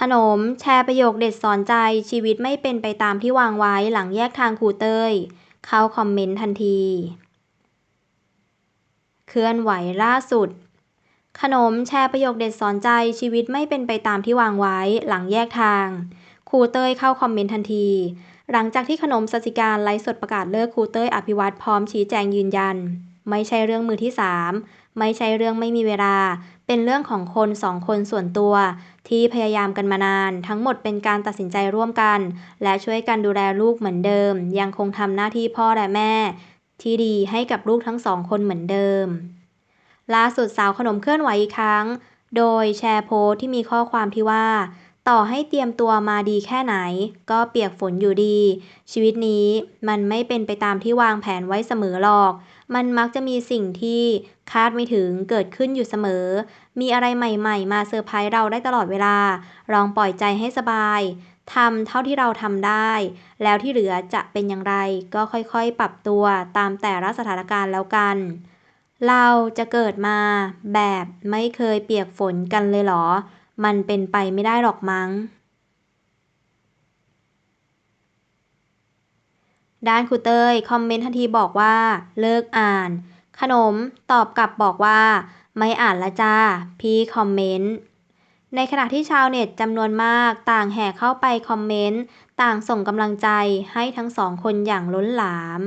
ขนม แชร์ประโยคเด็ดสอนใจชีวิตไม่เป็นไปตามที่วางไว้หลังแยกทางครูเต้ย เข้าคอมเมนต์ทันที เคลื่อนไหวล่าสุด ขนมแชร์ประโยคเด็ดสอนใจชีวิตไม่เป็นไปตามที่วางไว้หลังแยกทางครูเต้ยเข้าคอมเมนต์ทันที หลังจากที่ขนมสัสิการไลฟ์สดประกาศเลิกครูเต้ยอภิวัตพร้อมชี้แจงยืนยัน ไม่ใช่เรื่องมือที่สามไม่ใช่เรื่องไม่มีเวลา เป็นเรื่องของคนสองคนส่วนตัว ที่พยายามกันมานาน ทั้งหมดเป็นการตัดสินใจร่วมกัน และช่วยกันดูแลลูกเหมือนเดิม ยังคงทำหน้าที่พ่อและแม่ ที่ดีให้กับลูกทั้งสองคนเหมือนเดิม ล่าสุดสาวขนมเคลื่อนไหวอีกครั้ง โดยแชร์โพสที่มีข้อความที่ว่า ต่อให้เตรียมตัวมาดีแค่ไหน ก็เปียกฝนอยู่ดี ชีวิตนี้มันไม่เป็นไปตามที่วางแผนไว้เสมอหรอก มันมักจะมีสิ่งที่คาดไม่ถึงเกิดขึ้นอยู่เสมอ มีอะไรใหม่ๆ มาเซอร์ไพรส์เราได้ตลอดเวลา ลองปล่อยใจให้สบายทำเท่าที่เราทำได้ แล้วที่เหลือจะเป็นอย่างไร ก็ค่อยๆ ปรับตัวตามแต่ละสถานการณ์แล้วกัน เราจะเกิดมาแบบไม่เคยเปียกฝนกันเลยเหรอ มันเป็นไปไม่ได้หรอกมั้ง ด้านครูเต้ยคอมเมนต์ทันทีบอกว่า เลิกอ่าน ขนมตอบกลับบอกว่า ไม่อ่านละจ้า พี่คอมเมนต์ ในขณะที่ชาวเน็ตจำนวนมากต่างแห่เข้าไปคอมเมนต์ ต่างส่งกำลังใจให้ทั้งสองคนอย่างล้นหลาม